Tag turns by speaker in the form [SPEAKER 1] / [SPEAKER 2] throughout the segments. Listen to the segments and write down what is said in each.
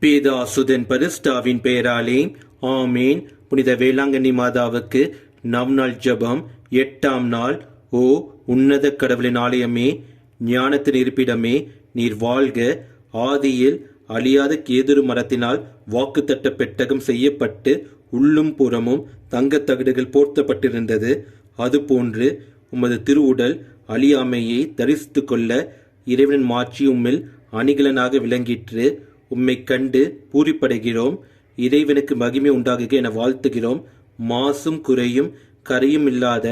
[SPEAKER 1] பேதாசுதன் பரிஸ்டாவின் பெயராலே ஆமேன். புனித வேளாங்கண்ணி மாதாவுக்கு நவநாள் ஜபம். எட்டாம் நாள் ஓ உன்னத கடவுளின் ஆலயமே ஞானத்தின் இருப்பிடமே நீர் வாழ்க. ஆதியில் அழியாத கேதுரு மரத்தினால் வாக்குத்தட்ட பெட்டகம் செய்யப்பட்டு உள்ளும் புறமும் தங்கத் தகடுகள் போர்த்தப்பட்டிருந்தது. அதுபோன்று உமது திருவுடல் அழியாமையை தரிசித்து கொள்ள இறைவனின் மாட்சி உம்மில் அணிகலனாக விளங்கிற்று. உம்மை கண்டு பூரிப்படைகிறோம். இறைவனுக்கு மகிமை உண்டாகுக என வாழ்த்துகிறோம். மாசும் குறையும் கரையும் இல்லாத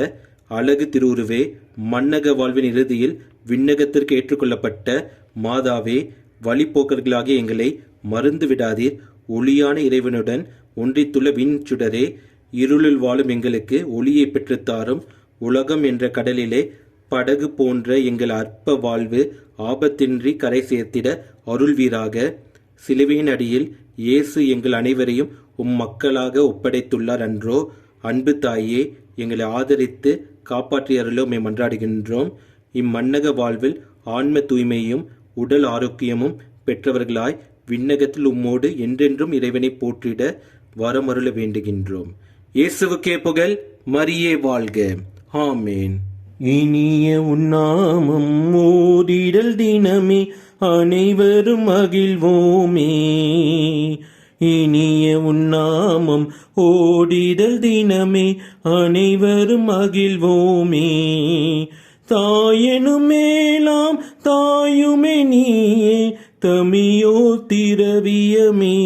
[SPEAKER 1] அழகு திருவுருவே மன்னக வாழ்வின் இறுதியில் விண்ணகத்திற்கு ஏற்றுக்கொள்ளப்பட்ட மாதாவே வழிபோக்கர்களாகிய எங்களை மறந்து விடாதீர். ஒளியான இறைவனுடன் ஒன்றித்துள்ள விண் சுடரே இருளில் வாழும் எங்களுக்கு ஒளியை பெற்றுத்தாரும். உலகம் என்ற கடலிலே படகு போன்ற எங்கள் அற்ப வாழ்வு ஆபத்தின்றி கரை சேர்த்திட அருள்வீராக. சிலுவையின் அடியில் இயேசு எங்கள் அனைவரையும் உம் மக்களாக ஒப்படைத்துள்ளார் அன்றோ. அன்பு தாயே எங்களை ஆதரித்து காப்பாற்றி அருளோ மே மன்றாடுகின்றோம். இம்மன்னக வாழ்வில் ஆன்ம தூய்மையும் உடல் ஆரோக்கியமும் பெற்றவர்களாய் விண்ணகத்தில் உம்மோடு என்றென்றும் இறைவனை போற்றிட வரமருள வேண்டுகின்றோம். இயேசுவுக்கே புகழ் மரியே வாழ்க. ஆமேன்.
[SPEAKER 2] இனிய உன்னாமம் ஓதிடல் தினமே அனைவரும் மகிழ்வோமே. இனிய உன்னாமம் ஓடிதல் தினமே அனைவரும் மகிழ்வோமே. தாயனும் மேலாம் தாயுமே நீயே தமியோ திரவியமே.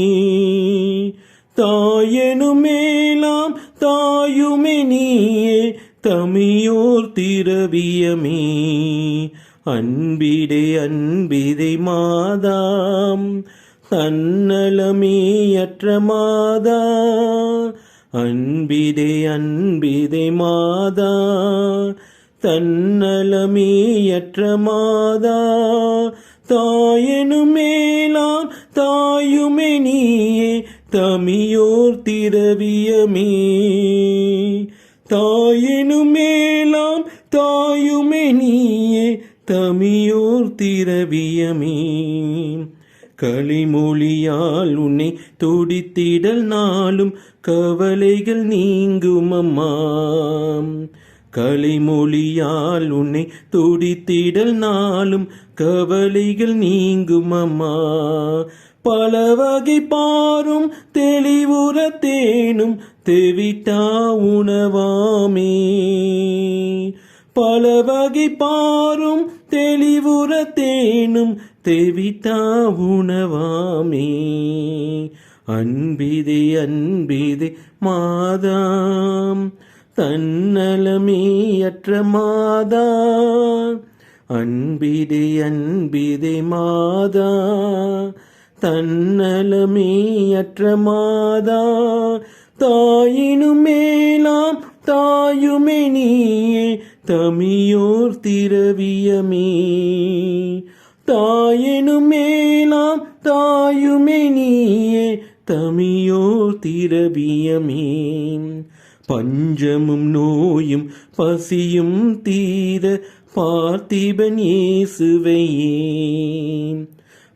[SPEAKER 2] தாயனும் மேலாம் தாயுமே நீயே தமியோர் திரவியமே. அன்பிடே அன்பிதை மாதாம் தன்னலமேயற்ற மாதா. அன்பிதே அன்பிதை மாதா தன்னலமேயற்ற மாதா. தாயெனும் மேலாம் தாயுமே நீயே தமியோர் திரவியமே. தாயெனும் தமியோர் திரவியமே களிமொழியால் உன்னை துடித்திடல் நாளும் கவலைகள் நீங்கும் அம்மா களிமொழியால் உன்னை துடித்திடல் நாளும் கவலைகள் நீங்கும் அம்மா பல வகை பாரும் தெளிவுற தேனும் தெவிட்டா உணவாமே. பல வகை பாரும் தெளிவுற தேனும் தெவிதா உணவாமே. அன்பிதே அன்பிதே மாதாம் தன்னலமேயற்ற மாதா அன்பிதே அன்பிதே மாதா தன்னலமேயற்ற மாதா தாயினும் மேலாம் தாயுமே நீயே தமியோர் திரவியமே. தாயினும் மேலாம் தாயுமே நீயே தமியோர் திரவியமே. பஞ்சமும் நோயும் பசியும் தீர பார்த்திபன் இயேசுவையே.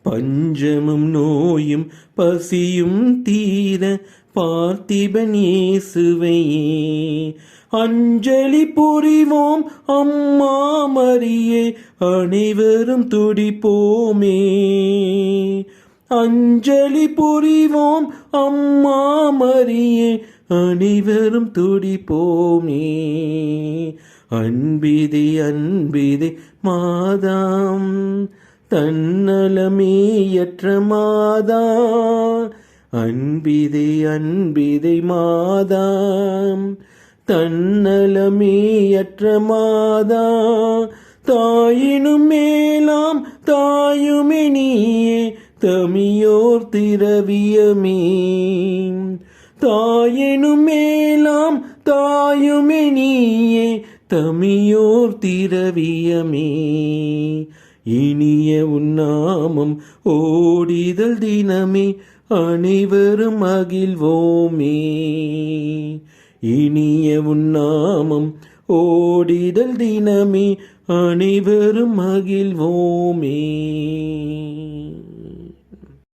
[SPEAKER 2] பஞ்சமும் நோயும் பசியும் தீர பார்த்திபன் இயேசுவையே. அஞ்சலி புரிவோம் அம்மா மரியே அனைவரும் துடிப்போமே. அஞ்சலி புரிவோம் அம்மா மரியே அனைவரும் துடிப்போமே. அன்பிதி அன்பிதி மாதாம் தன்னலமேயற்ற மாதா அன்பிதை அன்பிதை மாதாம். தன்னலமேயற்ற மாதா தாயினும் மேலாம் தாயுமே நீயே தமியோர் திரவியமே. தாயினும் மேலாம் தாயுமே நீயே தமியோர் திரவியமே. இனிய உன்னாமம் ஓடிதல் தினமே அனைவரும் மகிழ்வோமே. இனிய உன்னாமம் ஓடிதல் தினமே அனைவரும் மகிழ்வோமே.